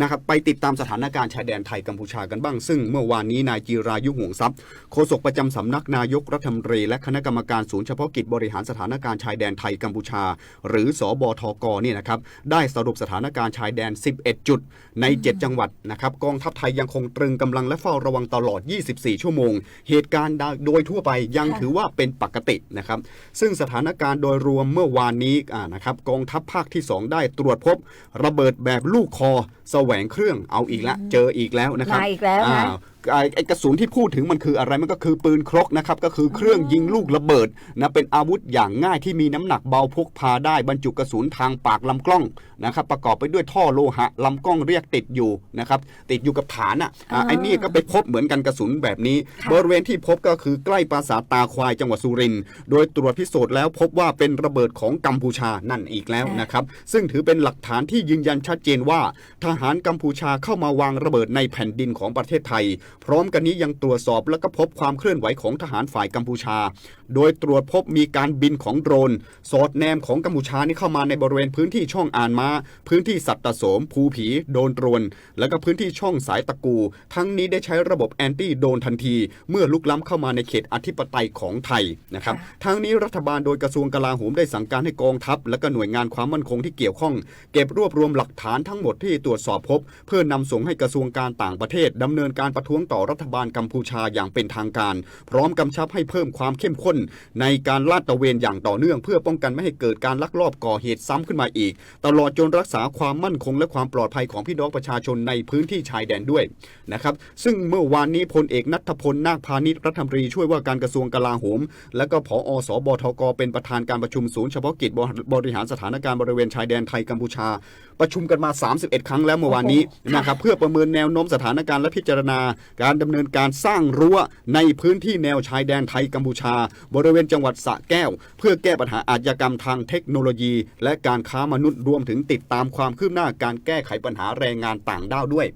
นะครับไปติดตามสถานการณ์ชายแดนไทยกัมพูชากันบ้าง ซึ่งเมื่อวานนี้นายจีรายุห่วงทรัพย์โฆษกประจำสำนักนายกรัฐมนตรีและคณะกรรมการศูนย์เฉพาะกิจบริหารสถานการณ์ชายแดนไทยกัมพูชา หรือสอบทกเนี่ยนะครับได้สรุปสถานการณ์ชายแดน 11 จุด ใน 7 จังหวัดนะครับกองทัพไทยยังคงตรึงกำลังและเฝ้าระวังตลอด 24 ชั่วโมง เหตุการณ์โดยทั่วไปยังถือว่าเป็นปกตินะครับซึ่งสถานการณ์โดยรวมเมื่อวานนี้นะครับกองทัพภาคที่ 2 ได้ตรวจพบระเบิดแบบลูกคอแสวงเครื่องเอาอีกแล้วเจออีกแล้วนะครับมาอีกแล้วนะอ่า ไอ้ไอ้กระสุนที่พูดถึงมันคืออะไรมันก็คือปืนครกนะครับก็คือเครื่องยิงลูกระเบิดนะเป็นอาวุธอย่างง่ายที่มีน้ำหนักเบาพกพาได้บรรจุกระสุนทางปากลำกล้องนะครับประกอบไปด้วยท่อโลหะลำกล้องเรียกติดอยู่นะครับติดอยู่กับฐานอะอ่าอ่าไอ้นี่ก็ไปพบเหมือนกันกระสุนแบบนี้ค่ะบริเวณที่พบก็คือใกล้ปราสาทตาควายจังหวัดสุรินทร์โดยตรวจพิสูจน์แล้วพบว่าเป็นระเบิดของกัมพูชานั่นอีกแล้วนะครับซึ่งถือเป็นหลักฐานที่ยืนยันชัดเจนว่า ทหารกัมพูชาเข้ามาวางระเบิดในแผ่นดินของประเทศไทยพร้อมกันนี้ยังตรวจสอบและก็พบความเคลื่อนไหวของทหารฝ่ายกัมพูชา โดยตรวจพบมีการบินของโดรน สอดแนมของกัมพูชานี่เข้ามาในบริเวณพื้นที่ช่องอ่านมาพื้นที่สัตตโสม ภูผี โดนโดรน และก็พื้นที่ช่องสายตะกู ทั้งนี้ได้ใช้ระบบแอนตี้โดนทันที เมื่อลุกล้ำเข้ามาในเขตอธิปไตยของไทยนะครับค่ะทั้งนี้รัฐบาลโดยกระทรวงกลาโหมได้สั่งการให้กองทัพ และก็หน่วยงานความมั่นคงที่เกี่ยวข้อง เก็บรวบรวมหลักฐานทั้งหมดที่ตรวจสอบพบ เพื่อนำส่งให้กระทรวงการต่างประเทศดำเนินการประท้วงต่อรัฐบาลกัมพูชาอย่างเป็นทางการ พร้อมกำชับให้เพิ่มความเข้มข้น ในการลาดตระเวนอย่างต่อเนื่อง เพื่อป้องกันไม่ให้เกิดการลักลอบก่อเหตุซ้ำขึ้นมาอีก ตลอดจนรักษาความมั่นคงและความปลอดภัยของพี่น้องประชาชนในพื้นที่ชายแดนด้วยนะครับซึ่งเมื่อวานนี้พลเอกนัทพลนาคพาณิชย์รัฐมนตรีช่วยว่าการกระทรวงกลาโหม และก็ผอสบทกเป็นประธานการประชุมศูนย์เฉพาะกิจบริหารสถานการณ์บริเวณชายแดนไทยกัมพูชา ประชุมกันมา 31 ครั้งแล้วเมื่อวานนี้นะครับเพื่อประเมินแนวโน้มสถานการณ์และพิจารณาการดำเนินการสร้างรั้วในพื้นที่แนวชายแดนไทยกัมพูชา บริเวณจังหวัดสระแก้ว เพื่อแก้ปัญหาอาชญากรรมทางเทคโนโลยี และการค้ามนุษย์รวมถึงติดตามความคืบหน้าการแก้ไขปัญหาแรงงานต่างด้าวด้วย